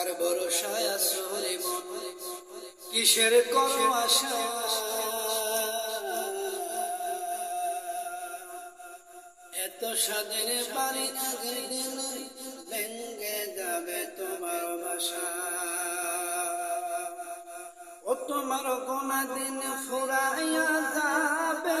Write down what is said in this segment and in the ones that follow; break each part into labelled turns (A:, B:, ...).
A: কার ভরসায় মন কিসের আশা? এত সাদের বাড়ি না ভেঙ্গে যাবে তোমার বাসা। ও তোমার কোনা দিন ফুরাইয়া যাবে।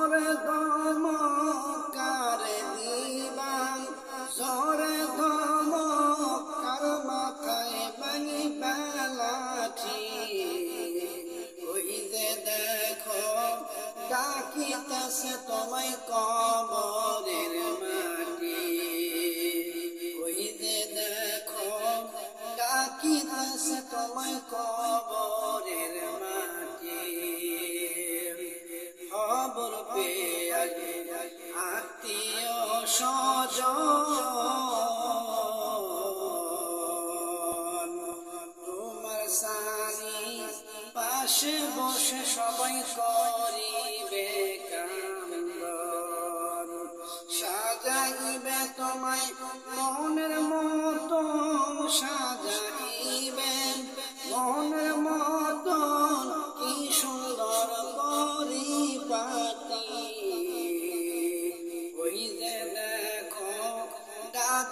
A: জরে দম কারে দিবা জরে দম কার মাথায় বাঙি বেলাঠি ওই যে দেখো, ডাকিতেছে তোমায় কবরের মাটি। ওই যে দেখো, ডাকিতেছে তোমায় কবরের পেয়ে আগে আত্মীয় স্বজন, তোমার সানি পাশে বসে সবাই করিবে সাজাইবে তোমায় মনের মতো সাজাইবে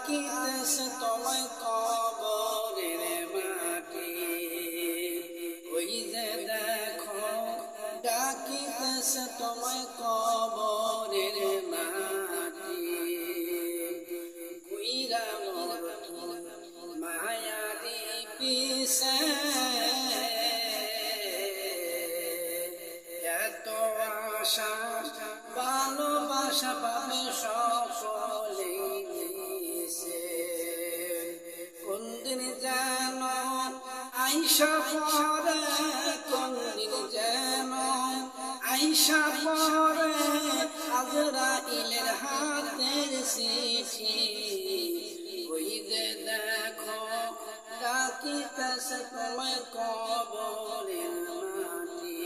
A: ডাকিতেছে তোমায় কবরের মাটি। ওই যে দেখো ডাকিতেছে তোমায় কবরের মাটি। কুইরা মোর মায়ারি পিসে এত আশা, ভালোবাসা পাবে সকলে আইসা পরে কোনদিন যেন আইসা পরে আজরা ইলের হাতের চিঠি ওই যে দেখো ডাকিতেছে তোমায় কবরের মাটি।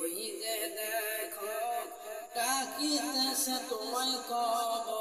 A: ওই যে দেখো ডাকিতেছে তোমায় কবর